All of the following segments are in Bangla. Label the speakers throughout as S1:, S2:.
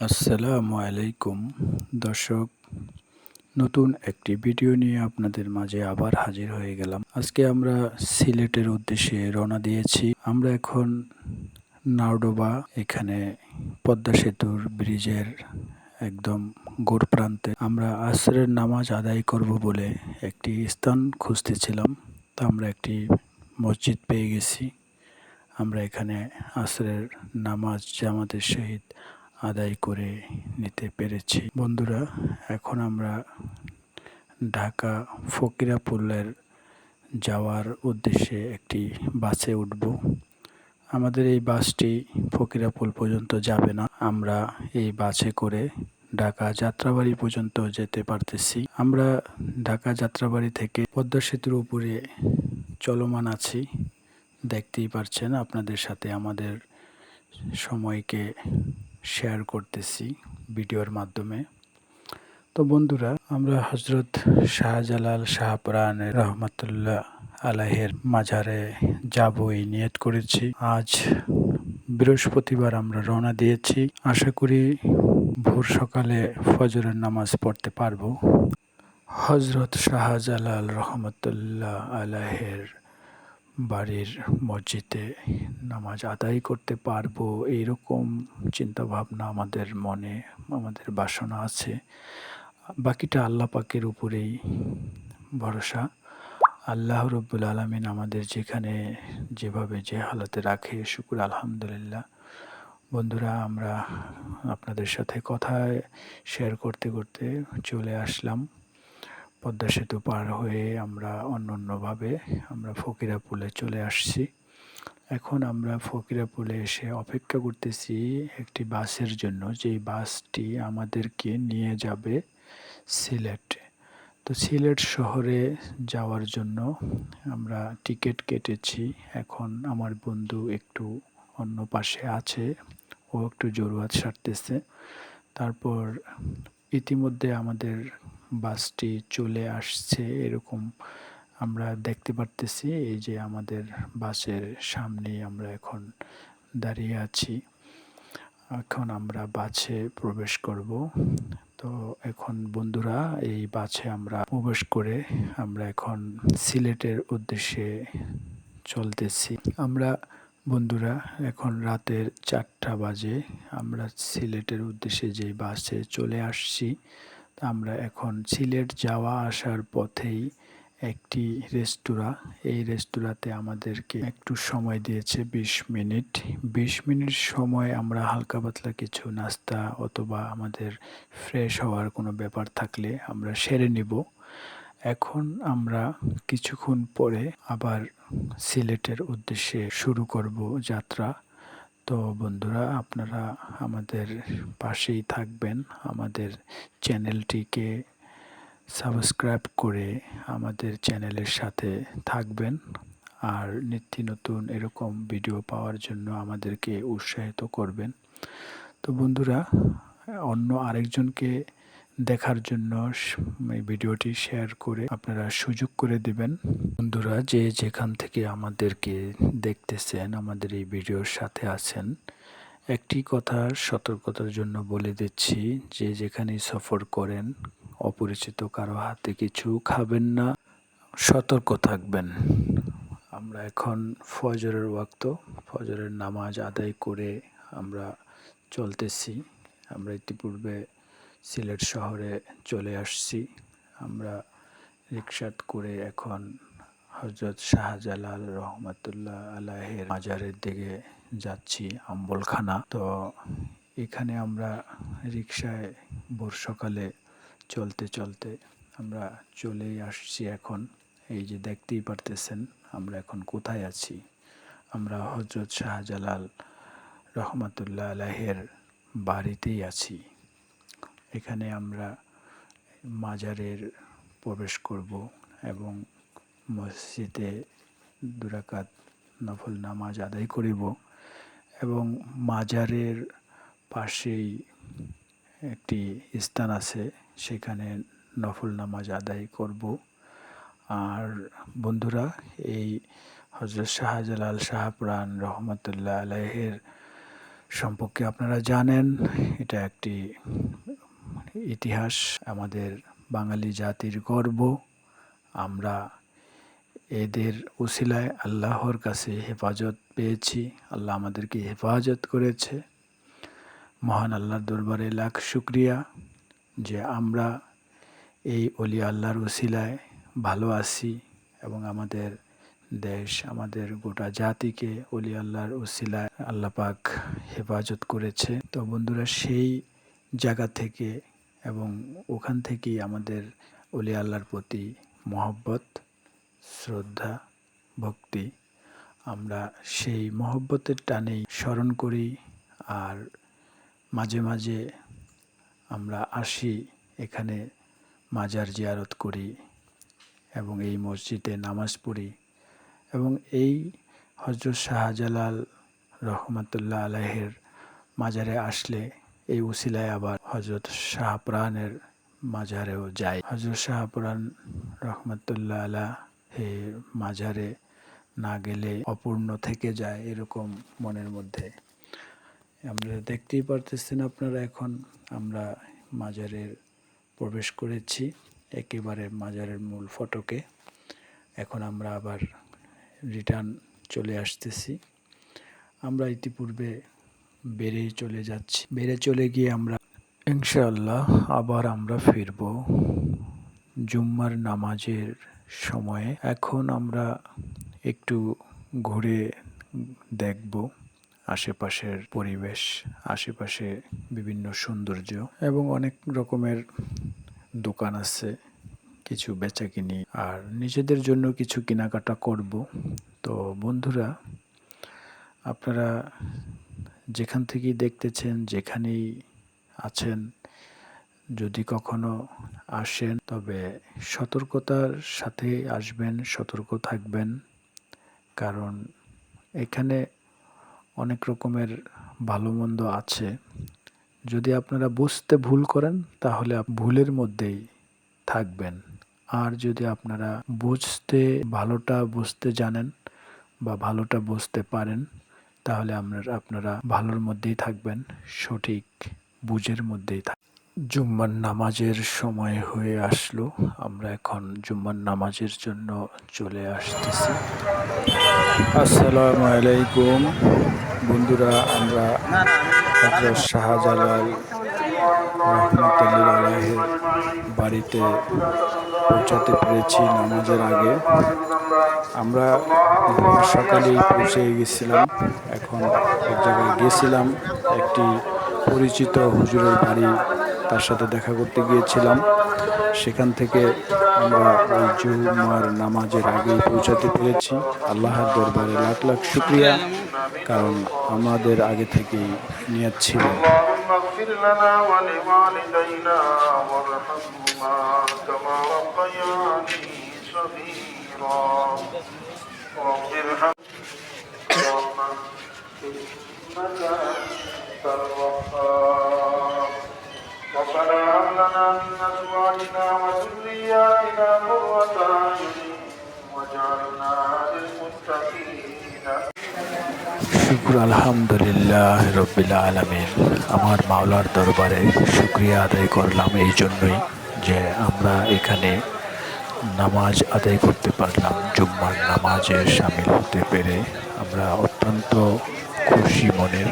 S1: আসসালামু আলাইকুম। দর্শক, নতুন একটি ভিডিও নিয়ে আপনাদের মাঝে আবার হাজির হয়ে গেলাম। আজকে আমরা সিলেটের উদ্দেশ্যে রওনা দিয়েছি। আমরা এখন নাওডোবা, এখানে পদ্মা সেতুর ব্রিজের একদম গোড় প্রান্তে। আমরা আসরের নামাজ আদায় করব বলে একটি স্থান খুঁজতেছিলাম। তা আমরা একটি মসজিদ পেয়ে গেছি। আমরা এখানে আসরের নামাজ জামাতের সহিত আদায় করে নিতে পেরেছি। বন্ধুরা, এখন আমরা ঢাকা ফকিরাপুলের যাওয়ার উদ্দেশ্যে একটি বাসে উঠব। আমাদের এই বাসটি ফকিরাপুল পর্যন্ত যাবে না। আমরা এই বাসে করে ঢাকা যাত্রাবাড়ি পর্যন্ত যেতে পারতেছি। আমরা ঢাকা যাত্রাবাড়ি থেকে পদ্মা সেতুর উপরে চলমান আছি। দেখতেই পারছেন আপনাদের সাথে আমাদের সময়কে শেয়ার করতেছি ভিডিওর মাধ্যমে। তো বন্ধুরা, আমরা হজরত শাহজালাল শাহপুরানের রহমতুল্লাহ আলাহের মাঝারে যাব এই নিয়ত করেছি। আজ বৃহস্পতিবার আমরা রওনা দিয়েছি। আশা করি ভোর সকালে ফজরের নামাজ পড়তে পারব। হজরত শাহজালাল রহমতুল্লাহ আলাহের বাড়ির মসজিদে নামাজ আদায় করতে পারব, এইরকম চিন্তাভাবনা আমাদের মনে, আমাদের বাসনা আছে। বাকিটা আল্লাহ পাকের উপরেই ভরসা। আল্লাহ রব্বুল আলমিন আমাদের যেখানে যেভাবে যে হালতে রাখে, শুকুর আলহামদুলিল্লাহ। বন্ধুরা, আমরা আপনাদের সাথে কথা শেয়ার করতে করতে চলে আসলাম। পদ্মা সেতু পার হয়ে আমরা অন্য অন্যভাবে আমরা ফকিরাপুলে চলে আসছি। এখন আমরা ফকিরাপুলে এসে অপেক্ষা করতেছি একটি বাসের জন্য। যেই বাসটি আমাদেরকে নিয়ে যাবে সিলেট। তো সিলেট শহরে যাওয়ার জন্য আমরা টিকিট কেটেছি। এখন আমার বন্ধু একটু অন্য পাশে আছে, ও একটু জরুয়াত সারতেছে। তারপর ইতিমধ্যে আমাদের বাসটি চলে আসছে এরকম আমরা দেখতে পারতেছি। এই যে আমাদের বাসের সামনে আমরা এখন দাঁড়িয়ে আছি। এখন আমরা বাসে প্রবেশ করব। তো এখন বন্ধুরা, এই বাসে আমরা প্রবেশ করে আমরা এখন সিলেটের উদ্দেশ্যে চলতেছি। আমরা বন্ধুরা, এখন রাতের চারটা বাজে। আমরা সিলেটের উদ্দেশ্যে যে বাসে চলে আসছি আমরা এখন সিলেট যাওয়া আসার পথেই একটি রেস্তোরাঁ। এই রেস্তোরাঁতে আমাদেরকে একটু সময় দিয়েছে বিশ মিনিট। বিশ মিনিট সময় আমরা হালকা পাতলা কিছু নাস্তা অথবা আমাদের ফ্রেশ হওয়ার কোনো ব্যাপার থাকলে আমরা সেরে নিব। এখন আমরা কিছুক্ষণ পরে আবার সিলেটের উদ্দেশ্যে শুরু করব যাত্রা। তো বন্ধুরা, আপনারা আমাদের পাশেই থাকবেন। আমাদের চ্যানেলটিকে সাবস্ক্রাইব করে আমাদের চ্যানেলের সাথে থাকবেন। আর নিত্য নতুন এরকম ভিডিও পাওয়ার জন্য আমাদেরকে উৎসাহিত করবেন। তো বন্ধুরা, অন্য আরেকজনকে দেখার জন্য এই ভিডিওটি শেয়ার করে আপনারা সুযোগ করে দিবেন। বন্ধুরা, যে যেখান থেকে আমাদেরকে দেখতেছেন, আমাদের এই ভিডিওর সাথে আছেন, একটি কথা সতর্কতার জন্য বলে দিচ্ছি, যে যেখানে সফর করেন, অপরিচিত কারও হাতে কিছু খাবেন না, সতর্ক থাকবেন। আমরা এখন ফজরের ওয়াক্ত, ফজরের নামাজ আদায় করে আমরা চলতেছি। আমরা ইতিপূর্বে সিলেট শহরে চলে আসছি। আমরা রিক্সাত করে এখন হজরত শাহজালাল রহমতুল্লাহ আলাহের মাজারের দিকে যাচ্ছি, আম্বলখানা। তো এখানে আমরা রিক্সায় ভোর সকালে চলতে চলতে আমরা চলেই আসছি এখন। এই যে দেখতেই পারতেছেন আমরা এখন কোথায় আছি। আমরা হজরত শাহজালাল রহমতুল্লাহ আলাহের বাড়িতেই আছি। এখানে আমরা মাজারের প্রবেশ করব এবং মসজিদে দুরাকাত নফল নামাজ আদায় করিব এবং মাজারের পাশেই একটি স্থান আছে, সেখানে নফল নামাজ আদায় করব। আর বন্ধুরা, এই হজরত শাহজালাল শাহপুরান রহমতুল্লাহ আলাহের সম্পর্কে আপনারা জানেন, এটা একটি ইতিহাস, আমাদের বাঙালি জাতির গর্ব, আমরা এদের উসিলায় আল্লাহর কাছে হেফাজত পেয়েছি। আল্লাহ আমাদেরকে হেফাজত করেছে। মহান আল্লাহর দরবারে লাখ শুক্রিয়া যে আমরা এই অলি আল্লাহর উসিলায় ভালো আছি এবং আমাদের দেশ, আমাদের গোটা জাতিকে অলি আল্লাহর উসিলায় আল্লাহ পাক হেফাজত করেছে। তো বন্ধুরা, সেই জায়গা থেকে এবং ওখান থেকেই আমাদের অলি আল্লাহর প্রতি মহব্বত, শ্রদ্ধা, ভক্তি আমরা সেই মহব্বতের টানেই স্মরণ করি আর মাঝে মাঝে আমরা আসি এখানে মাজার জিয়ারত করি এবং এই মসজিদে নামাজ পড়ি এবং এই হজরত শাহজালাল রহমতুল্লাহ আলাহের মাজারে আসলে এই উসিলায় আবার হজরত শাহপ্রাণের মাজারেও যায়। হজরত শাহপুরান রহমতুল্লাহ আলা হে মাজারে না গেলে অপূর্ণ থেকে যায় এরকম মনের মধ্যে। আমরা দেখতেই পারতেছেন আপনারা এখন আমরা মাজারের প্রবেশ করেছি, একেবারে মাজারের মূল ফটকে। এখন আমরা আবার রিটার্ন চলে আসতেছি। আমরা ইতিপূর্বে বেড়ে চলে যাচ্ছি। বেড়ে চলে গিয়ে আমরা ইনশাআল্লাহ আবার আমরা ফিরব জুম্মার নামাজের সময়ে। এখন আমরা একটু ঘুরে দেখব আশেপাশের পরিবেশ, আশেপাশে বিভিন্ন সৌন্দর্য এবং অনেক রকমের দোকান আছে, কিছু বেচা কিনি আর নিজেদের জন্য কিছু কেনাকাটা করব। তো বন্ধুরা, আপনারা যেখান থেকেই দেখতেছেন, যেখানেই আছেন, যদি কখনো আসেন, তবে সতর্কতার সাথে আসবেন, সতর্ক থাকবেন। কারণ এখানে অনেক রকমের ভালো মন্দ আছে। যদি আপনারা বুঝতে ভুল করেন, তাহলে ভুলের মধ্যেই থাকবেন। আর যদি আপনারা বুঝতে, ভালোটা বুঝতে জানেন বা ভালোটা বুঝতে পারেন তাহলে আপনারা আপনারা ভালোর মধ্যেই থাকবেন, সঠিক বুঝের মধ্যেই থাক জুম্মার নামাজের সময় হয়ে আসলো, আমরা এখন জুম্মার নামাজের জন্য চলে আসতেছি। আসসালামু আলাইকুম। বন্ধুরা, আমরা শাহজালাল রহমতুল্লাহ বাড়িতে পৌঁছাতে পেরেছি নামাজের আগে। আমরা সকালেই পৌঁছে গেছিলাম, এখন এক জায়গায় গেছিলাম, একটি পরিচিত হুজুরের বাড়ি তার সাথে দেখা করতে গিয়েছিলাম। সেখান থেকে আমরা ওই জুমার নামাজের আগেই পৌঁছাতে পেরেছি। আল্লাহর দরবারে লাখ লাখ শুক্রিয়া, কারণ আমাদের আগে থেকেই নিয়ত ছিল।
S2: ربنا هب لنا من ازواجنا وذرياتنا قرة اعين واجعلنا للمتقين
S1: শুক্র, আলহামদুলিল্লাহ রবিল আলমিন। আমার মাওলার দরবারে শুক্রিয়া আদায় করলাম এই জন্যই যে আমরা এখানে নামাজ আদায় করতে পারলাম, জুম্মার নামাজে সামিল হতে পেরে। আমরা অত্যন্ত খুশি মনের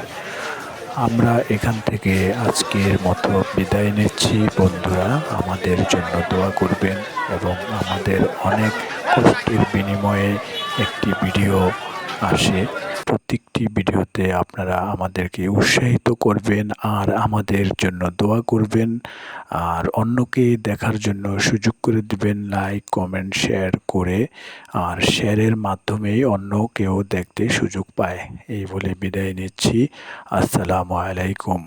S1: আমরা এখান থেকে আজকের মতো বিদায় নিচ্ছি। বন্ধুরা, আমাদের জন্য দোয়া করবেন এবং আমাদের অনেক কষ্টের বিনিময়ে একটি ভিডিও আসে। প্রত্যেকটি ভিডিওতে আপনারা আমাদেরকে উৎসাহিত করবেন আর আমাদের জন্য দোয়া করবেন। আর অন্যকে দেখার জন্য সুযোগ করে দিবেন লাইক কমেন্ট শেয়ার করে আর শেয়ারের মাধ্যমেই অন্য কেউ দেখতে সুযোগ পায়। এই বলে বিদায় নিচ্ছি। আসসালামু আলাইকুম।